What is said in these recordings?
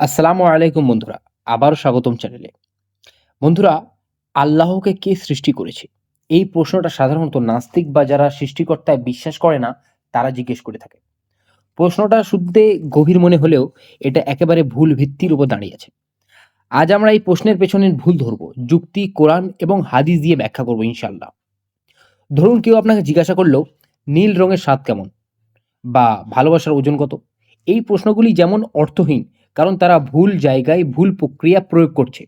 আসসালামু আলাইকুম বন্ধুরা, আবারও স্বাগতম চ্যানেলে। বন্ধুরা, আল্লাহকে কে সৃষ্টি করেছে? এই প্রশ্নটা সাধারণত নাস্তিক বা যারা সৃষ্টিকর্তায় বিশ্বাস করে না, তারা জিজ্ঞেস করে থাকে। প্রশ্নটা শুনতে গভীর মনে হলেও এটা একেবারে ভুল ভিত্তির উপর দাঁড়িয়ে আছে। আজ আমরা এই প্রশ্নের পেছনের ভুল ধরব, যুক্তি, কোরআন এবং হাদিস দিয়ে ব্যাখ্যা করব ইনশাল্লাহ ধরুন কেউ আপনাকে জিজ্ঞাসা করল, নীল রঙের স্বাদ কেমন? বা ভালোবাসার ওজন কত? এই প্রশ্নগুলি যেমন অর্থহীন কারণ তারা ভুল জায়গায় ভুল প্রক্রিয়া প্রয়োগ করছে।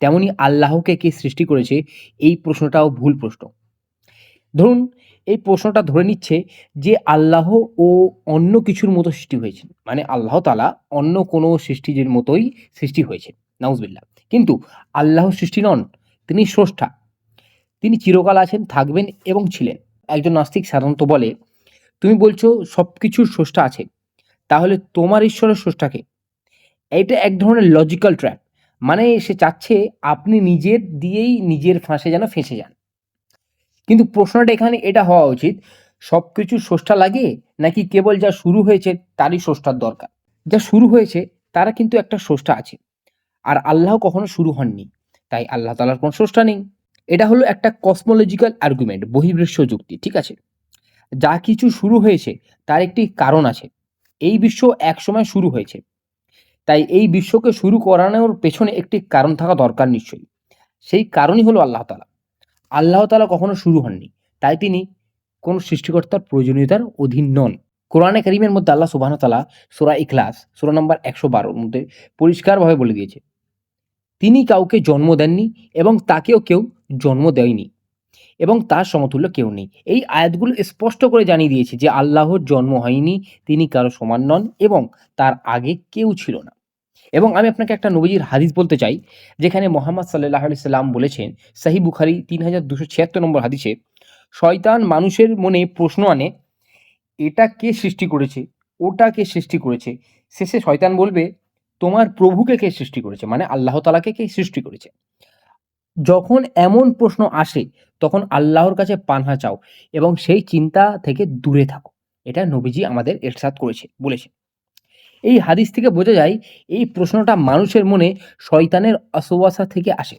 তেমনি আল্লাহকে কে সৃষ্টি করেছে? এই প্রশ্নটাও ভুল প্রশ্ন। ধরুন, এই প্রশ্নটা ধরে নিচ্ছে যে আল্লাহ ও অন্য কিছুর মতো সৃষ্টি হয়েছে মানে আল্লাহ তালা অন্য কোনো সৃষ্টির মতোই সৃষ্টি হয়েছে নাউজবিল্লা কিন্তু আল্লাহ সৃষ্টি নন, তিনি স্রষ্টা। তিনি চিরকাল আছেন, থাকবেন এবং ছিলেন। একজন নাস্তিক সাধারণত বলে, তুমি বলছো সব কিছুর স্রষ্টা আছে, তাহলে তোমার ঈশ্বরের স্রষ্টাকে এটা এক ধরনের লজিক্যাল ট্র্যাপ মানে সে চাচ্ছে আপনি নিজের দিয়েই নিজের ফাঁসে যেন ফেঁসে যান। কিন্তু প্রশ্নটা এখানে এটা হওয়া উচিত সব কিছু স্রষ্টা লাগে নাকি কেবল যা শুরু হয়েছে তারই স্রষ্টার দরকার? যা শুরু হয়েছে, তারা কিন্তু একটা স্রষ্টা আছে। আর আল্লাহ কখনো শুরু হননি, তাই আল্লাহ তালার কোনো স্রষ্টা নেই। এটা হলো একটা কসমোলজিক্যাল আর্গুমেন্ট বহির্বিশ্ব যুক্তি, ঠিক আছে? যা কিছু শুরু হয়েছে, তার একটি কারণ আছে। এই বিশ্ব একসময় শুরু হয়েছে। তাই এই বিশ্বকে শুরু করানোর পেছনে একটি কারণ থাকা দরকার নিশ্চয়ই। সেই কারণই হলো আল্লাহ তালা আল্লাহ তালা কখনো শুরু হননি, তাই তিনি কোন সৃষ্টিকর্তার প্রয়োজনীয়তার অধীন নন। কোরআনে করিমের মধ্যে আল্লাহ সুবাহ তালা সুরা ইখলাস, সুরা নম্বর একশো বারোর মধ্যে পরিষ্কারভাবে বলে দিয়েছে, তিনি কাউকে জন্ম দেননি এবং তাকেও কেউ জন্ম দেয়নি এবং তার সমতুল্য কেউ নেই। এই আয়াতগুলো স্পষ্ট করে জানিয়ে দিয়েছে যে আল্লাহর জন্ম হয়নি, তিনি কারও সমান নন এবং তার আগে কেউ ছিল না। এবং আমি আপনাকে একটা নবীজির হাদিস বলতে চাই, যেখানে মোহাম্মদ সাল্লাহ আলি সাল্লাম বলেছেন সাহি বুখারি তিন হাজার দুশো ছিয়াত্তর নম্বর হাদিসে, শয়তান মানুষের মনে প্রশ্ন আনে, এটা কে সৃষ্টি করেছে? ওটা কে সৃষ্টি করেছে? শেষে শয়তান বলবে, তোমার প্রভুকে কে সৃষ্টি করেছে? মানে আল্লাহ তালাকে কে সৃষ্টি করেছে? যখন এমন প্রশ্ন আসে, তখন আল্লাহর কাছে পানহা চাও এবং সেই চিন্তা থেকে দূরে থাকো। এটা নবীজি আমাদের এরশাদ করেছে বলেছে এই হাদিস থেকে বোঝা যায়, এই প্রশ্নটা মানুষের মনে শয়তানের অসুবাসা থেকে আসে।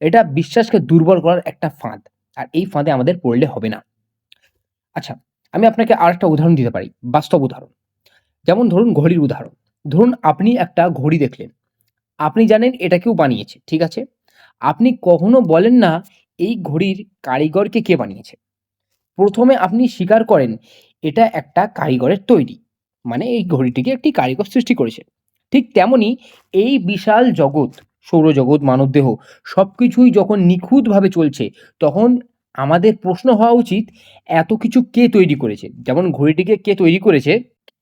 এটা বিশ্বাসকে দুর্বল করার একটা ফাঁদ, আর এই ফাঁদে আমাদের পড়লে হবে না। আচ্ছা আমি আপনাকে আর একটা উদাহরণ দিতে পারি, বাস্তব উদাহরণ। যেমন ধরুন ঘড়ির উদাহরণ। ধরুন আপনি একটা ঘড়ি দেখলেন। আপনি জানেন এটা কেউ বানিয়েছে, ঠিক আছে? আপনি কখনো বলেন না, এই ঘড়ির কারিগরকে কে বানিয়েছে? প্রথমে আপনি স্বীকার করেন, এটা একটা কারিগরের তৈরি। মানে এই ঘড়িটিকে একটি কারিগর সৃষ্টি করেছে। ঠিক তেমনি এই বিশাল জগৎ, সৌরজগৎ, মানবদেহ সব কিছুই যখন নিখুঁতভাবে চলছে, তখন আমাদের প্রশ্ন হওয়া উচিত, এত কিছু কে তৈরি করেছে? যেমন ঘড়িটিকে কে তৈরি করেছে?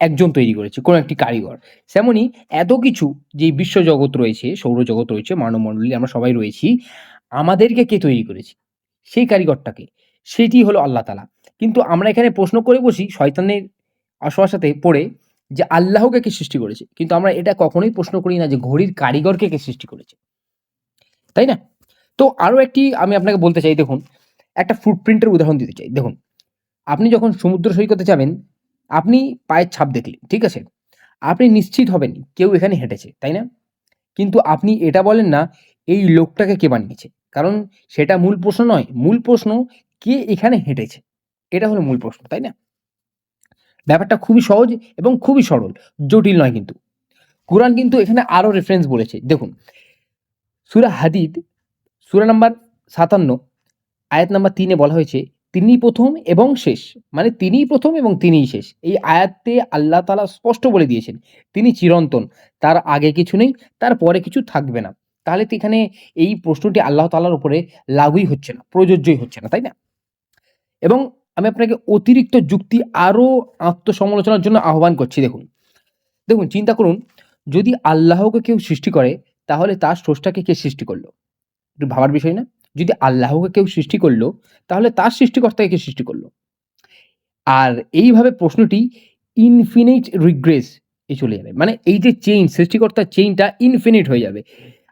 একজন তৈরি করেছে, কোনো একটি কারিগর। তেমনি এত কিছু যে বিশ্বজগৎ রয়েছে, সৌরজগৎ রয়েছে, মানবমণ্ডলী, আমরা সবাই রয়েছি, আমাদেরকে কে তৈরি করেছে? সেই কারিগরটাকে। সেটি হলো আল্লাহ তালা কিন্তু আমরা এখানে প্রশ্ন করে বসি, শয়তানের অশ্বাসাতে পড়ে যে আল্লাহকে কে সৃষ্টি করেছে। কিন্তু আমরা এটা কখনোই প্রশ্ন করি না যে ঘড়ির কারিগরকে কে সৃষ্টি করেছে। তাই না? তো আরও একটি আমি আপনাকে বলতে চাই, দেখুন, একটা ফুটপ্রিন্টের উদাহরণ দিতে চাই। দেখুন, আপনি যখন সমুদ্র সৈকতে যাবেন, আপনি পায়ের ছাপ দেখলেন, ঠিক আছে? আপনি নিশ্চিত হবেন কেউ এখানে হেঁটেছে, তাই না? কিন্তু আপনি এটা বলেন না, এই লোকটাকে কে বানিয়েছে? কারণ সেটা মূল প্রশ্ন নয়। মূল প্রশ্ন, কে এখানে হেঁটেছে? এটা হলো মূল প্রশ্ন, তাই না? ব্যাপারটা খুবই সহজ এবং খুবই সরল, জটিল নয় কিন্তু। কোরআন কিন্তু এখানে আরও রেফারেন্স বলেছে। দেখুন, সুরা হাদিদ, সুরা নাম্বার সাতান্ন, আয়াত নাম্বার তিনে বলা হয়েছে, তিনি প্রথম এবং শেষ। মানে তিনিই প্রথম এবং তিনিই শেষ। এই আয়াতে আল্লাহ তালা স্পষ্ট বলে দিয়েছেন, তিনি চিরন্তন, তার আগে কিছু নেই, তার পরে কিছু থাকবে না। তাহলে তো এখানে এই প্রশ্নটি আল্লাহ তালার উপরে লাগুই হচ্ছে না, প্রযোজ্যই হচ্ছে না, তাই না? এবং আমি আপনাকে অতিরিক্ত যুক্তি আরও আত্মসমালোচনার জন্য আহ্বান করছি, দেখুন। দেখুন, চিন্তা করুন, যদি আল্লাহকে কেউ সৃষ্টি করে, তাহলে তার স্রষ্টাকে কে সৃষ্টি করল? একটু ভাবার বিষয় না? যদি আল্লাহকে কেউ সৃষ্টি করল, তাহলে তার সৃষ্টিকর্তাকে কে সৃষ্টি করল? আর এইভাবে প্রশ্নটি ইনফিনিট রিগ্রেস এ চলে যাবে। মানে এই যে চেইন সৃষ্টিকর্তার চেইনটা ইনফিনিট হয়ে যাবে।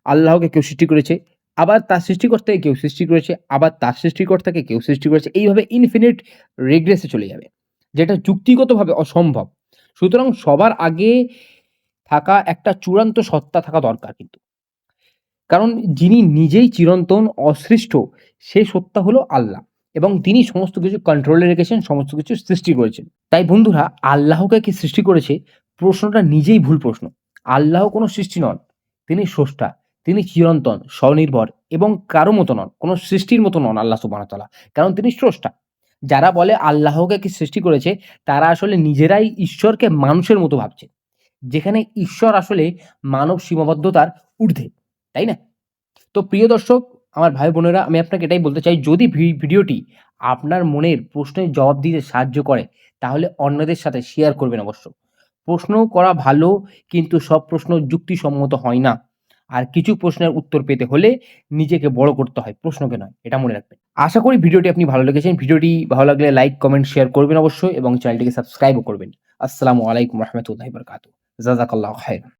আল্লাহকে কেউ সৃষ্টি করেছে আবার তার সৃষ্টিকর্তাকে কেউ সৃষ্টি করেছে আবার তার সৃষ্টিকর্তাকে কেউ সৃষ্টি করেছে এইভাবে ইনফিনিট রিগ্রেসে চলে যাবে যেটা যুক্তিগতভাবে অসম্ভব সুতরাং সবার আগে থাকা একটা চূড়ান্ত সত্তা থাকা দরকার কিন্তু। কারণ যিনি নিজেই চিরন্তন, অসৃষ্ট সেই সত্তা হলো আল্লাহ এবং তিনি সমস্ত কিছু কন্ট্রোলে রেখেছেন, সমস্ত কিছু সৃষ্টি করেছেন। তাই বন্ধুরা আল্লাহকে কি সৃষ্টি করেছে? প্রশ্নটা নিজেই ভুল প্রশ্ন। আল্লাহ কোনো সৃষ্টি নন। তিনি স্রষ্টা। তিনি চিরন্তন, স্বনির্ভর এবং কারও মতো নন। কোনো সৃষ্টির মতো নন আল্লাহ ওয়া কারণ তিনি স্রষ্টা। যারা বলে আল্লাহকে কি সৃষ্টি করেছে তারা আসলে নিজেরাই ঈশ্বরকে মানুষের মতো ভাবছে। যেখানে ঈশ্বর আসলে মানব সীমাবদ্ধতার ঊর্ধ্বে। তাই না? তো প্রিয় দর্শক, আমার ভাই বোনেরা আমি আপনাকে এটাই বলতে চাই যদি ভিডিওটি আপনার মনের প্রশ্নের জবাব দিতে সাহায্য করে তাহলে অন্যদের সাথে শেয়ার করবেন অবশ্য। প্রশ্ন করা ভালো কিন্তু সব প্রশ্ন যুক্তিসম্মত হয় না। আর কিছু প্রশ্নের উত্তর পেতে হলে নিজেকে বড় করতে হয়, প্রশ্নকে নয়। এটা মনে রাখবেন। আশা করি ভিডিওটি আপনি ভালো লেগেছেন। ভিডিওটি ভালো লাগলে লাইক, কমেন্ট, শেয়ার করবেন অবশ্যই এবং চ্যানেলটিকে সাবস্ক্রাইবও করবেন। আসসালামু আলাইকুম রহমতুল্লাহ বরকাত জাজাকাল্লাহ খায়।